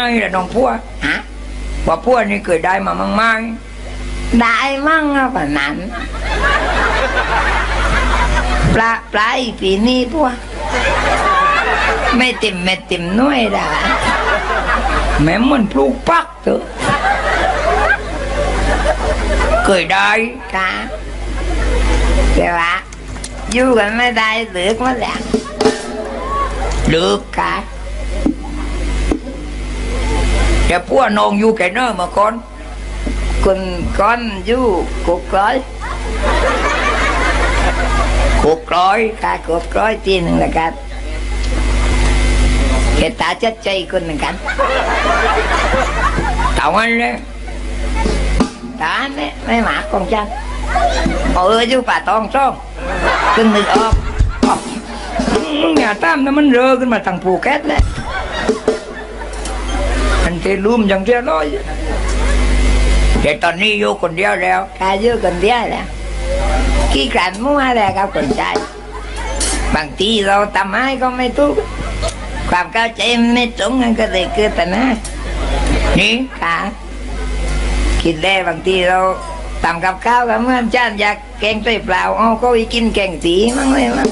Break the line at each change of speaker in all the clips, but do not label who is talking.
ไหมล่ะน้องพัว
ฮะ
ว่าพัวนี่เคยได้มามั่งไหม
ได้มั่งอะปะนั้นปลาปลาอีปีนี้พวกไม่ติ่มไม่ติ่มน้อยได้
แม่มันปลูกปักเถอะเคยได้
ค่ะแต่ว่าอยู่กันไม่ได้เหลือกมาแล้ว
เลิก
ค่ะ
แต่พัวนองอยู่แก่เนอมาก่อน
คุณก้อนอยู่กุกร้อย
หกร้อย
ค่ะกุกร้อยทีหนึ่งละกันเกตาจัดใจคนหนึ่งกัน
ต่าอันเลย
ตาเนี่ยไม่หมาของฉันเอออยู่ป่าตองช่องขึ้นนึกออก
มึงอย่าตามนะมันเรอขึ้นมาทางภูเก็ตเลย เทลุมอย่างเดียวร้อยแต่ตอนนี้อยู่คนเดียวแล้ว
กาอยู่คนเดียวแหล้วขี้กลันมั่วและครับคนใจบางทีเราทำให้ก็ไม่ถูกความเข้าใจไม่ตรงกันก็เลยเกิดแต่นะ
นี่
ค่ะคิดได้บางทีเราทำกับข้าวกับเมื่อนจานอยากแกงไตเปล่าเอาก็ไปกินแกงสีมั้งเลยมั้ง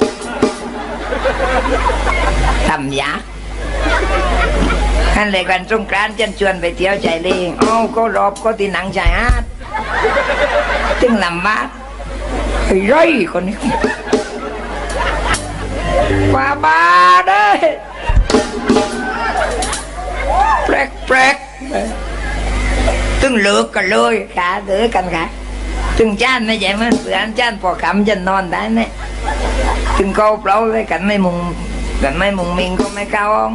ทำยาก นั่นเลยกันสงกรานต์จันชวนไปเที่ยวใจเลงเอาก็รอบก็ที่หนังชายฮาดถึงลำบาก
ไอ้ไรคนนี้ว่าบ้าเด้แปลกแปลกตึงเลิกกันเลย
ขาเดือกันค่ะถึงจานไม่ใช่เหมันเพื่อนจานพอคำจะนอนได้เนี่ยถึงเขาเปล่าเลยกันไม่มุงกันไม่มุงมิงก็ไม่เข้าห้อง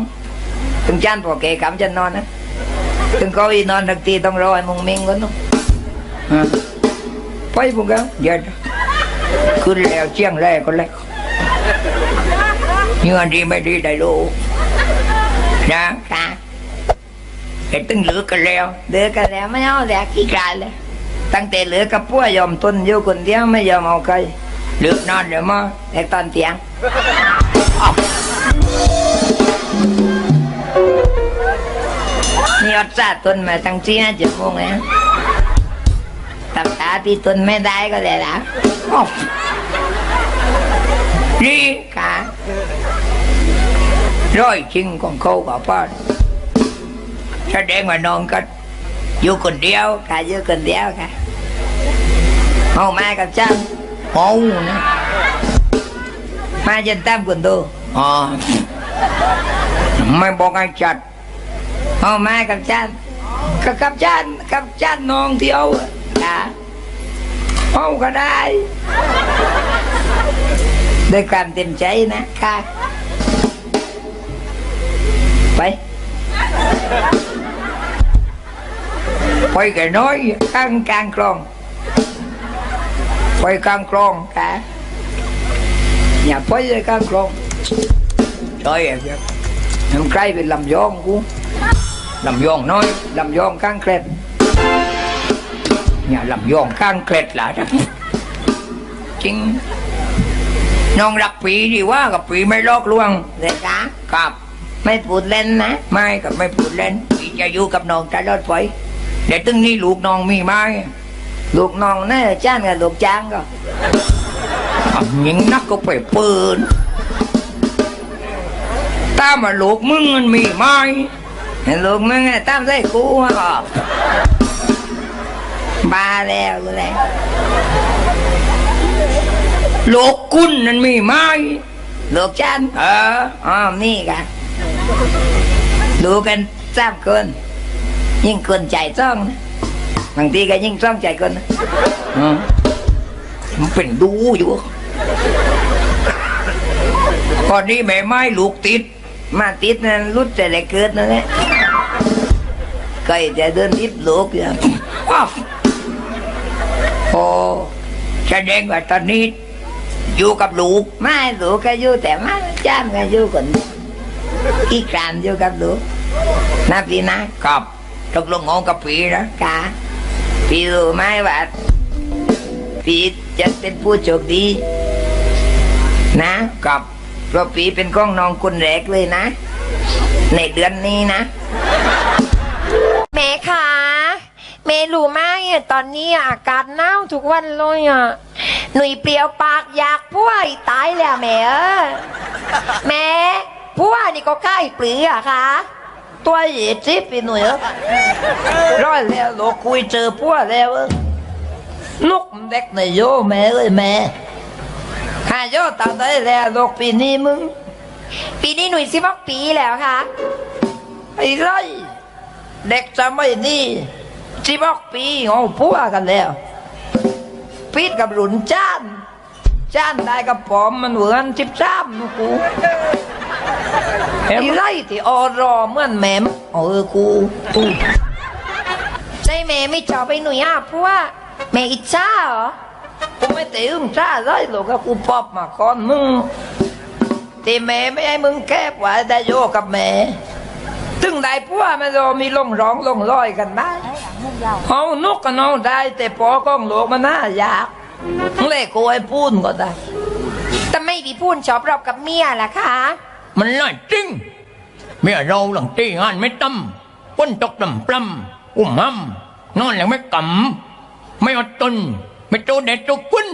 ถึงจานพอเกคำจะนอนนะถึงเขาอีนอนทักทีต้องรอให้มุงมิงก่อนเนาะ
ฮะไปพวกเขาเดี๋ยวขึ้นแล้วเชียงแรกก็แล้วเงื่อนดีไม่ดีได้รู้นะ
ค่ะ
แต่ตึงเหลือกันแล้ว
เดือกันแล้วไม่เอาแล้วขี้กลายเลยตั้งแต่เหลือกับพวกยอมทนอยู่คนเดียวไม่ยอมเอาใคร
เหลือกนานเดี๋ยวมา
แต่ตอนเตียง นี่อดซาทนมาตั้งที่ห้าเจ็ดโมงแล้วทำตาที่ทนไม่ได้ก็ได้แล้ว
อ้าวนี่
ค่ะ
ร้อยจริงของเขากับป้าแสดงว่านอนกันอยู่คนเดียว
ค่ะอยู่คนเดียวค่ะเอามากับจ้าง
โอ้นะ
มาจนตามคนดู
อ๋อไม่บอกให้จัด
เอามากับจ้าง
กับกับจานกับจานน้องเที่ยวอะ
ค่ะ
เอาก็ได้
ด้วยความเต็มใจนะค่ะไป
ไปก่น้อยกลางกลางคลองไปกลางคลอง
ค่ะ
อย่าไปเลยกลางคลองใช่ครับน้ำใกล้เป็นลำยองกู ลำยองน้อยลำยองข้างเคล็ดอย่าลำยองข้างเคล็ดล่ะนะจริงน้องรักปีดีว่ากับปีไม่ลอกลวง
เด็กค่ะ
กับ
ไม่พูดเล่นนะ
ไม่กับไม่พูดเล่นปีจะอยู่กับน้องตลอดไปเดี๋ยวตึงนี้ลูกน้องมีไหม
ลูกน้องน่าจะจ้างกับลูกจ้างก็
อะยิงนักก็ไปปืนตามมาลูกมึงมันมีไหม
เห็น ลูกมึงไงตามใส่กูอะก็บ้าแล้วกูเลย
ลูกคุณนั่นมีไหม
ลูกจ้าง
เออ
อ๋อนี่กันดูกันสามคน ยิ่งคนใจจ้องนะบางทีก็ยิ่งจ้องใจคนนะ
อืมมันเป็นดูอยู่ตอนนี้แม่ไม้ลูกติด
มาติดนั้นรุดแต่ละเกิดนั่นแหละ จะเดินติดลูกอยู่
อ้าวโอ้แสดงว่าตอนนี้ อยู่กับลูก
ไม่ลูกก็อยู่แต่มาจ้างก็อยู่คนอีกกรานอยู่กับลูกนะพี่นะ
กับตกลงงงกับปีนะ
กาพี่รู้ไหมว่าพี่จะเป็นผู้โชคดี นะ
กับ
เพราะพี่เป็นของน้องคนแรกเลยนะ ในเดือนนี้นะ
รู้ไหมอะตอนนี้อากาศหนาวทุกวันเลยอะหนุ่ยเปรียวปากอยากพัวอีตายแล้วแม่เออแม่พัวนี่ก็ใกล้ปลืออะคะ
ตัวเหยียดซิปไปหน่อยเหรอร้อยแล้วโลกคุยเจอพวกแล้วเออลูกมันเด็กในโยแม่เอ้ยแม่ข้าโยตาได้แล้วโลกปีนี้มึง
ปีนี้หนุ่ยสิบหกปีแล้วค่ะ
ไอ้ไร เด็กจะไม่นี่สิบอกปีเอาพวกกันแล้วพีดกับหลุนจ้าน จ้านได้กับปอมมันเหมือนสิบสามนูกูไอ้ไรที่ออรอเหมือนแหม่มเออกูกู
ใช่แม่ไม่ชอบไปหนุ่ยอะพัวแม่อิจฉาเหรอ
กูไม่เตะอึ้งจ้าไรหรอกครับกูปอบมาก่อนมึงที่แม่ไม่ให้มึงแคบไว้ได้โยกับแม่ ถึงได้พวกมันรมีลงร้องลงรอยกันได้เอานกกันเอาได้ แต่ปอก้องโลกมันน่ายากเล่กูไอ้พูนก็ได้
แต่ไม่พี่พูนชอบรอบกับเมียล่ะคะ
มันน่าจริง เมียเราหลังตีงานไม่ตั้มป้นตกดำปล้ำอุ้มห้ำนอนแล้วไม่กำไม่อดตนไม่โตเด็ดโตกุ้น